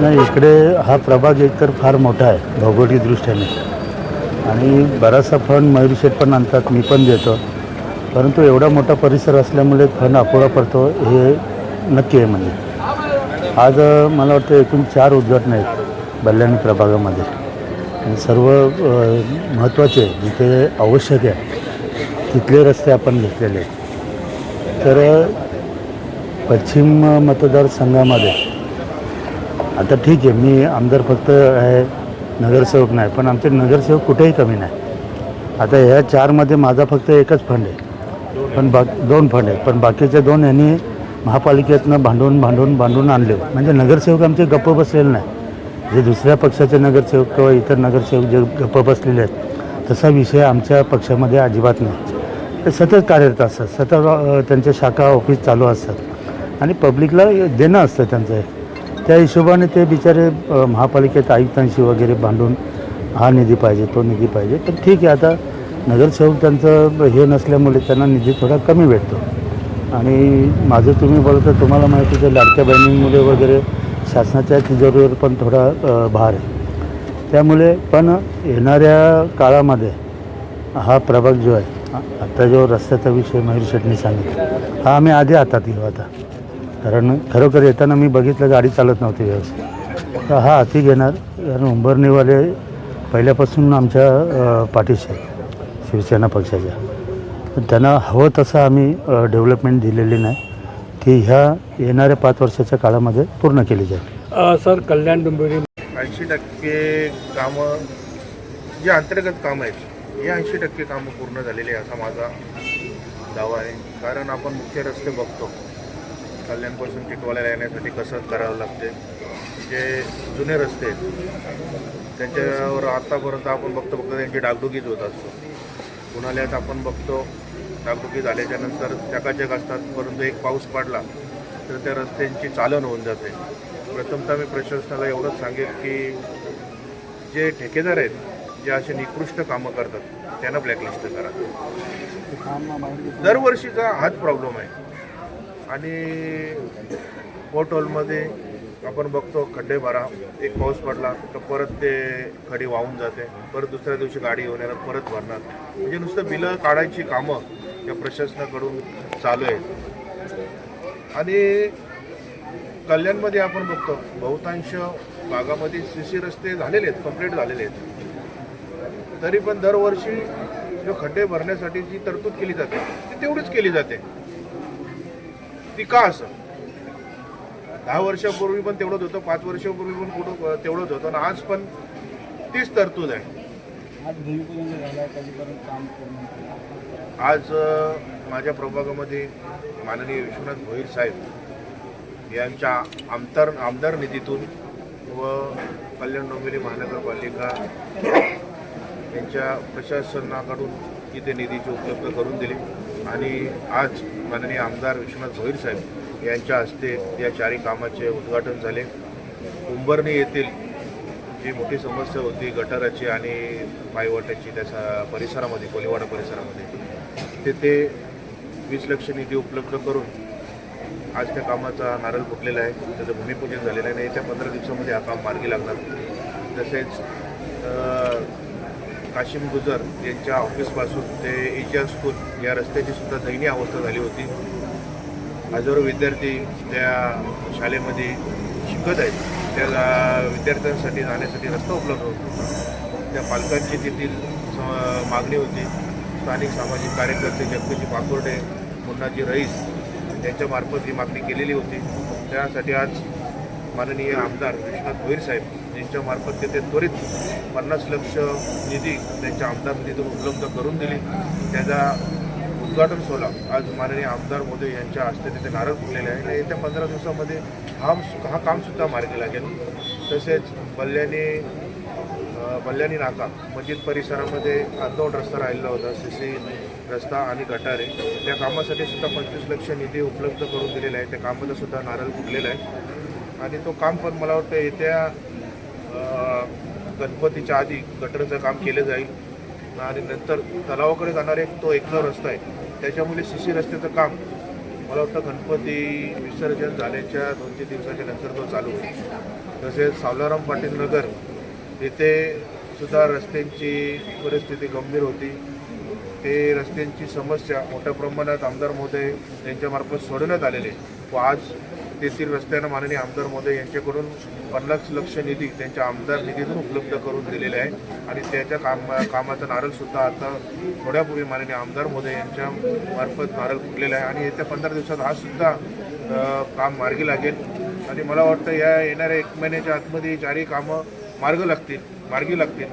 नाही इकडे हा प्रभाग एकतर फार मोठा आहे भौगोलिक दृष्ट्याने. आणि बराचसा फंड मयूर पण आणतात मी पण देतो. परंतु एवढा मोठा परिसर असल्यामुळे फंड अपुरा पडतो हे नक्की आहे म्हणजे. आज मला वाटतं एकूण चार उद्घाटन आहेत बल्याणी प्रभागामध्ये. आणि सर्व महत्त्वाचे जिथे आवश्यक आहे तिथले रस्ते आपण घेतलेले आहेत. तर पश्चिम मतदारसंघामध्ये. आता ठीक आहे मी आमदार फक्त आहे नगरसेवक नाही पण आमचे नगरसेवक कुठेही कमी नाही. आता ह्या चारमध्ये माझा फक्त एकच फंड आहे. पण बा दोन फंड आहेत. पण बाकीचे दोन यांनी महापालिकेतनं भांडून भांडून भांडून आणले. म्हणजे नगरसेवक आमचे गप्प बसलेले नाही. जे दुसऱ्या पक्षाचे नगरसेवक किंवा इतर नगरसेवक जे गप्प बसलेले आहेत तसा विषय आमच्या पक्षामध्ये अजिबात नाही. ते सतत कार्यरत असतात. सतत त्यांच्या शाखा ऑफिस चालू असतात. आणि पब्लिकला देणं असतं त्यांचं. त्या हिशोबाने ते बिचारे महापालिकेत आयुक्तांशी वगैरे भांडून हा निधी पाहिजे तो निधी पाहिजे. तर ठीक आहे आता नगरसेवक त्यांचं हे नसल्यामुळे त्यांना निधी थोडा कमी भेटतो. आणि माझं तुम्ही बोलता तुम्हाला माहिती तर लाडक्या बहिणींमुळे वगैरे शासनाच्या तिजोरीवर पण थोडा भार आहे. त्यामुळे पण येणाऱ्या काळामध्ये हा प्रभाग जो आहे आ- आता जो रस्त्याचा विषय मयूर शेटणी सांगितला हा आम्ही आधी हातात घेऊ आता. कारण खरोखर येताना मी बघितलं गाडी चालत नव्हती व्यवस्थित. तर हा हाती घेणार कारण उंबरणीवाले पहिल्यापासून आमच्या पाठीशी आहेत शिवसेना पक्षाच्या. पण त्यांना हवं तसं आम्ही डेव्हलपमेंट दिलेली नाही ती ह्या येणाऱ्या पाच वर्षाच्या काळामध्ये पूर्ण केली जाईल. सर कल्याण डोंबिवली. ऐंशी टक्के कामं जे अंतर्गत कामं आहेत हे ऐंशी टक्के कामं पूर्ण झालेली आहे असा माझा दावा आहे. कारण आपण मुख्य रस्ते बघतो. कल्याणपासून टिटवाल्याला येण्यासाठी कसं करावं लागते. जे जुने रस्ते आहेत त्यांच्यावर आत्तापर्यंत आपण बघतो फक्त त्यांची डागडुगीच होत असतो. उन्हाळ्यात आपण बघतो डागडुगी झाल्याच्यानंतर चकाचक असतात परंतु एक पाऊस पडला तर त्या रस्त्यांची चालन होऊन जाते. प्रथमतः मी प्रशासनाला एवढंच सांगेन की जे ठेकेदार आहेत जे असे निकृष्ट कामं करतात त्यांना ब्लॅकलिस्ट करा. दरवर्षीचा हाच प्रॉब्लेम आहे. आणि पोर्ट हॉलमध्ये आपण बघतो खड्डे भरा एक पाऊस पडला तर परत ते खडी वाहून जाते परत दुसऱ्या दिवशी गाडी येऊन येणार परत भरणार. म्हणजे नुसतं बिलं काढायची कामं या प्रशासनाकडून चालू आहेत. आणि कल्याणमध्ये आपण बघतो बहुतांश भागामध्ये सी सी रस्ते झालेले आहेत कंप्लीट झालेले आहेत. तरी पण दरवर्षी जो खड्डे भरण्यासाठी जी तरतूद केली जाते ती तेवढीच केली जाते. ती का असं दहा वर्षापूर्वी पण तेवढंच होतं पाच वर्षापूर्वी पण कुठं तेवढंच होतं. आणि आज पण तीच तरतूद आहे. आज माझ्या प्रभागामध्ये माननीय विश्वनाथ भोईर साहेब यांच्या आमदार आमदार निधीतून व कल्याण डोंबिवली महानगरपालिका यांच्या प्रशासनाकडून इथे निधीची उपलब्ध करून दिली. आणि आज माननीय आमदार विश्वनाथ भोईर साहेब यांच्या हस्ते या चारी कामाचे उद्घाटन झाले. कुंभरणी येथील जी मोठी समस्या होती गटाराची आणि पायवाट्याची त्याच्या परिसरामध्ये कोलीवाडा परिसरामध्ये तेथे वीस लक्ष निधी उपलब्ध करून आज त्या कामाचा नारळ फुटलेला आहे. त्याचं भूमिपूजन झालेलं आहे आणि येत्या पंधरा दिवसामध्ये हा काम मार्गी लागणार. तसेच काशिम गुजर यांच्या ऑफिसपासून ते एच स्कूल या रस्त्याची सुद्धा दयनीय अवस्था झाली होती. हजारो विद्यार्थी त्या शाळेमध्ये शिकत आहेत. त्या विद्यार्थ्यांसाठी जाण्यासाठी रस्ता उपलब्ध होतो. त्या पालकांची तेथील मागणी होती. स्थानिक सामाजिक कार्यकर्ते जगपेची पाकोर्डे मुन्नाजी रईस यांच्यामार्फत ही मागणी केलेली होती. त्यासाठी आज माननीय आमदार विश्वनाथ भोईर साहेब यांच्यामार्फत तेथे त्वरित पन्नास लक्ष निधी त्यांच्या आमदार निधीतून उपलब्ध करून दिली. त्याचा उद्घाटन सोहळा आज माननीय आमदार मोदी यांच्या हस्ते तिथे नारळ फुटलेले आहे. आणि येत्या पंधरा दिवसामध्ये हा हा कामसुद्धा मार्गी लागेल. तसेच बल्ल्याने अ, बल्ल्यानी नाका मस्जिद परिसरामध्ये अर्धवट रस्ता राहिलेला होता सी सी रस्ता आणि गटारे. त्या कामासाठी सुद्धा पंचवीस लक्ष निधी उपलब्ध करून दिलेला आहे त्या कामाचा सुद्धा नारळ फुटलेला आहे. आणि तो काम पण मला वाटतं येत्या गणपतीच्या आधी गटरचं काम केलं जाईल. आणि नंतर तलावाकडे जाणारा एक तो एकमेव रस्ता आहे. त्याच्यामुळे सी सी रस्त्याचं काम मला वाटतं गणपती विसर्जन झाल्याच्या दोन तीन दिवसाच्या नंतर तो चालू होईल. तसेच सावलाराम पाटील नगर येथे सुद्धा रस्त्यांची परिस्थिती गंभीर होती. ते रस्त्यांची समस्या मोठ्या प्रमाणात आमदार महोदय यांच्यामार्फत सोडवण्यात आलेले व आज तेथील रस्त्यांना माननीय आमदार महोदय यांच्याकडून पन्नास लक्ष निधी त्यांच्या आमदार निधीतून उपलब्ध करून दिलेले आहे. आणि त्याच्या काम कामाचा नारळसुद्धा आता थोड्यापूर्वी माननीय आमदार महोदय यांच्या मार्फत नारळ फुटलेला आहे. आणि येत्या पंधरा दिवसात हा सुद्धा काम मार्गी लागेल. आणि मला वाटतं या येणाऱ्या एक महिन्याच्या आतमध्ये चारही कामं मार्ग लागतील मार्गी लागतील.